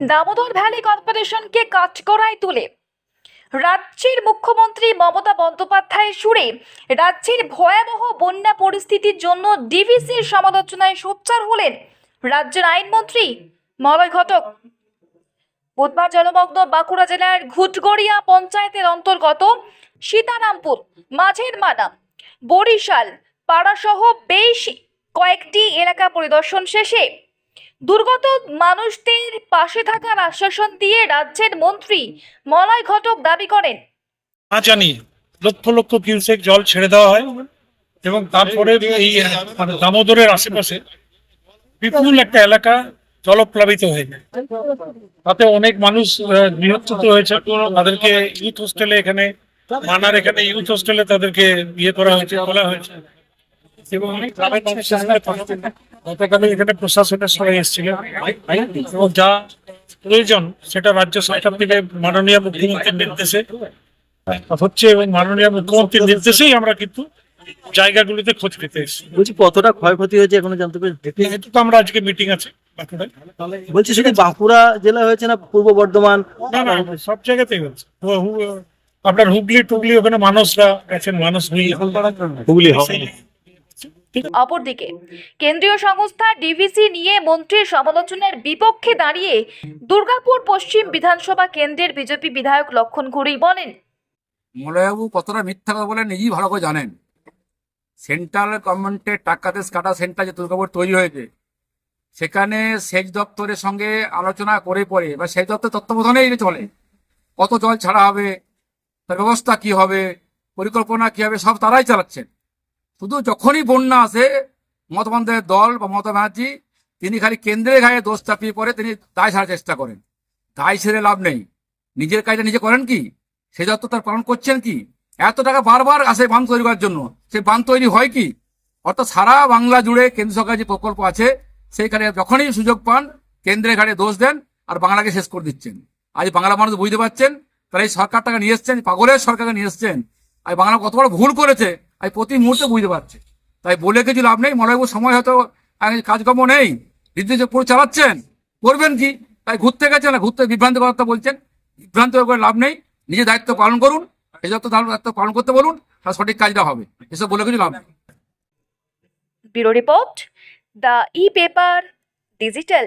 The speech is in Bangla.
দামোদর ভ্যালি কর্পোরেশনকে কাঠগড়ায় তুলে। রাজ্যের মুখ্যমন্ত্রী মমতা বন্দ্যোপাধ্যায়ের সুরে রাজ্যের ভয়াবহ বন্যা পরিস্থিতির জন্য ডিভিসির সমালোচনায় সোচ্চার হলেন রাজ্যের আইনমন্ত্রী মলয় ঘটক। বুধবার জলমগ্ন বাঁকুড়া জেলার ঘুটগড়িয়া পঞ্চায়েতের অন্তর্গত সীতারামপুর, মাঝের মানা, বরিশাল, পাড়াসহ বেশ কয়েকটি এলাকা পরিদর্শন শেষে দুর্গত মানুষদের পাশে থাকার আশ্বাসন দিয়ে রাজ্যের মন্ত্রী মলয় ঘটক দাবি করেন। না জানি লক্ষ লক্ষ কিউসেক জল ছেড়ে দেওয়া হয় এবং তারপরে এই মানে দামোদরের আশেপাশে বিপুল একটা এলাকা জলপ্লাবিত হয়ে যায়। তাতে অনেক মানুষ নিহত হয়েছে। তাদেরকে ইউথ হোস্টেলে এখানে মানার এখানে ইউথ হোস্টেলে তাদেরকে ইয়ে করা হয়েছে বলা হয়েছে। এবং গ্রামের মানুষের সঙ্গে কথা- গতকালে এখানে প্রশাসনের সবাই এসেছিল এবং যা প্রয়োজন সেটা রাজ্য সরকার থেকে মাননীয় মুখ্যমন্ত্রীর নির্দেশে হচ্ছে এবং মাননীয় মুখ্যমন্ত্রীর নির্দেশেই আমরা কিন্তু জায়গাগুলিতে খোঁজ পেতে এসেছি। বলছি কতটা ক্ষয়ক্ষতি হয়েছে এখনও জানতে যেহেতু তো আমরা আজকে মিটিং আছে বলছি শুধু বাঁকুড়া জেলা হয়েছে না পূর্ব বর্ধমান? না না সব জায়গাতেই হচ্ছে হু- হু- আপনার হুগলি টুগলি ওখানে মানুষরা গেছেন মানুষ হুগলি অপরদিকে। কেন্দ্রীয় সংস্থা ডিভিসি নিয়ে মন্ত্রীর সমালোচনার বিপক্ষে দাঁড়িয়ে দুর্গাপুর পশ্চিম বিধানসভা কেন্দ্রের বিজেপি বিধায়ক লক্ষণ ঘুরি বলেন, মলয়বাবু কতটা মিথ্যা কথা বলে নিজেই ভালো করে জানেন। সেন্ট্রাল গভর্নমেন্টের টাকাতে কাটা সেন্টার যে দুর্গাপুর তৈরি হয়েছে, সেখানে সেচ দপ্তরের সঙ্গে আলোচনা করে পরে বা সেচ দপ্তর তত্ত্বাবধানেই চলে। কত জল ছাড়া হবে, তার ব্যবস্থা কি হবে, পরিকল্পনা কি হবে, সব তারাই চালাচ্ছেন। শুধু যখনই বন্যা আসে মমতা দল বা মমতা ব্যানার্জি, তিনি খালি কেন্দ্রের ঘায়ে দোষ চাপিয়ে পরে তিনি দায় ছাড়ার চেষ্টা করেন। দায় ছেড়ে লাভ নেই। নিজের কাজটা নিজে করেন কি? সে যত তার পালন করছেন কি? এত টাকা বারবার আসে বাঁধ তৈরি করার জন্য। সেই বাঁধ তৈরি হয় কি? অর্থাৎ সারা বাংলা জুড়ে কেন্দ্র সরকার যে প্রকল্প আছে, সেইখানে যখনই সুযোগ পান, কেন্দ্রের ঘাটে দোষ দেন আর বাংলাকে শেষ করে দিচ্ছেন। আজ বাংলা মানুষ বুঝতে পারছেন তারা এই সরকারটাকে নিয়ে এসছেন, পাগলের সরকারকে নিয়ে এসছেন। আর বাংলা কত বড় ভুল করেছে আর প্রতি মুহূর্তে বুঝতে পারছে। তাই বলে কিছু লাভ নেই মনে হয় সময় হয়তো কাজকর্ম নেই নির্দিষ্ট পুরো চালাচ্ছেন, করবেন কি? তাই ঘুরতে গেছেন না, ঘুরতে বিভ্রান্ত কথা বলছেন। বিভ্রান্ত করে লাভ নেই, নিজের দায়িত্ব পালন করুন এই যত দায়িত্ব পালন করতে বলুন, তার সঠিক কাজটা হবে। এসব বলে কিছু লাভ নেই। Bureau report, the e paper digital.